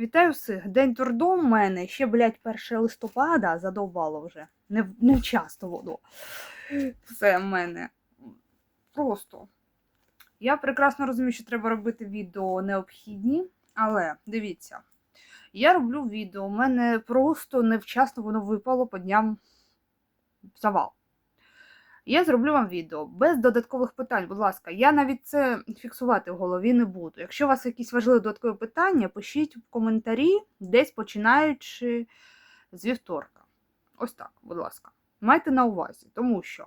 Вітаю всіх. День трудом в мене. Ще, блядь, 1 листопада задовбало вже. Не, не часто воно. Все в мене. Просто. Я прекрасно розумію, що треба робити відео необхідні, але дивіться, я роблю відео, у мене просто невчасно воно випало по дням завал. Я зроблю вам відео без додаткових питань, будь ласка. Я навіть це фіксувати в голові не буду. Якщо у вас якісь важливі додаткові питання, пишіть в коментарі, десь починаючи з вівторка. Ось так, будь ласка. Майте на увазі, тому що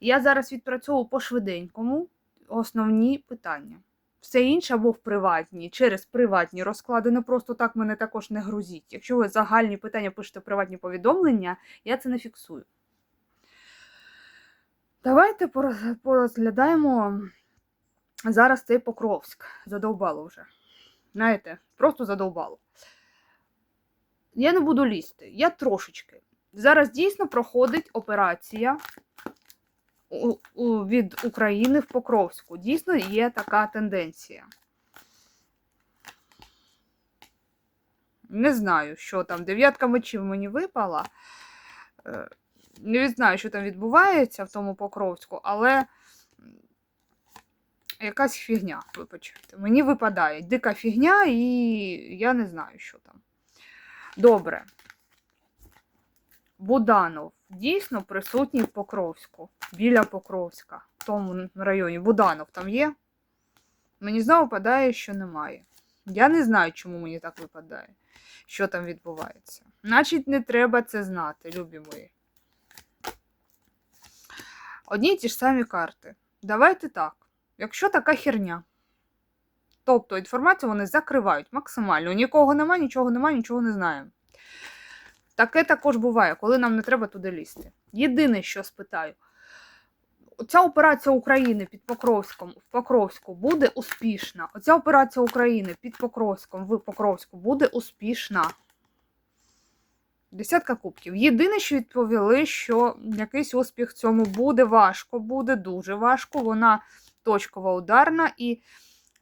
я зараз відпрацьовую по швиденькому основні питання. Все інше або в приватні, через приватні розклади, не просто так мене також не грузіть. Якщо ви загальні питання пишете приватні повідомлення, я це не фіксую. Давайте пороз- порозглядаємо зараз цей Покровськ. Задовбало вже. Знаєте, просто задовбало. Я не буду лізти, я трошечки. Зараз дійсно проходить операція від України в Покровську. Дійсно є така тенденція. Не знаю, що там. Дев'ятка мечів мені випала. Не знаю, що там відбувається в тому Покровську, але якась фігня, вибачте. Мені випадає дика фігня, і я не знаю, що там. Добре. Буданов дійсно присутній в Покровську, біля Покровська, в тому районі. Буданов там є? Мені знову випадає, що немає. Я не знаю, чому мені так випадає, що там відбувається. Значить, не треба це знати, любі мої. Одні й ті ж самі карти. Давайте так. Якщо така херня, тобто інформацію вони закривають максимально. Нікого нема, нічого нема, нічого не знаємо. Таке також буває, коли нам не треба туди лізти. Єдине, що спитаю, ця операція України під Покровськом в Покровську буде успішна. Оця операція України під Покровськом в Покровську буде успішна. Десятка кубків. Єдине, що відповіли, що якийсь успіх цьому буде важко, буде дуже важко. Вона точкова ударна і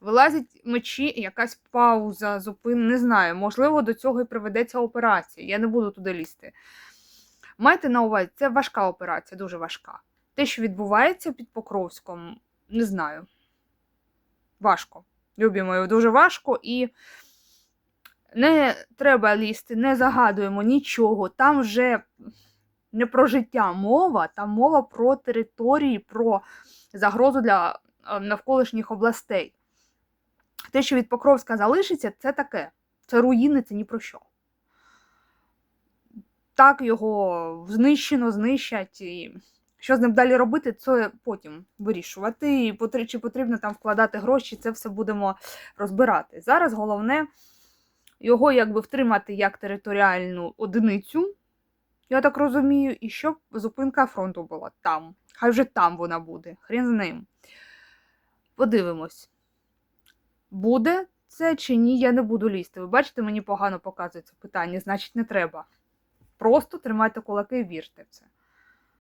вилазять мечі, якась пауза, зупин, не знаю. Можливо, до цього і приведеться операція. Я не буду туди лізти. Майте на увазі, це важка операція, дуже важка. Те, що відбувається під Покровськом, не знаю. Важко. Любі мої, дуже важко і не треба лізти, не загадуємо нічого. Там вже не про життя мова, там мова про території, про загрозу для е, навколишніх областей. Те, що від Покровська залишиться, це таке. Це руїни, це ні про що. Так його знищено, знищать. І що з ним далі робити, це потім вирішувати. І чи потрібно там вкладати гроші, це все будемо розбирати. Зараз головне його якби втримати як територіальну одиницю, я так розумію, і щоб зупинка фронту була там. Хай вже там вона буде. Хрін з ним. Подивимось. Буде це чи ні, я не буду лізти. Ви бачите, мені погано показується питання, значить, не треба. Просто тримайте кулаки і вірте в це.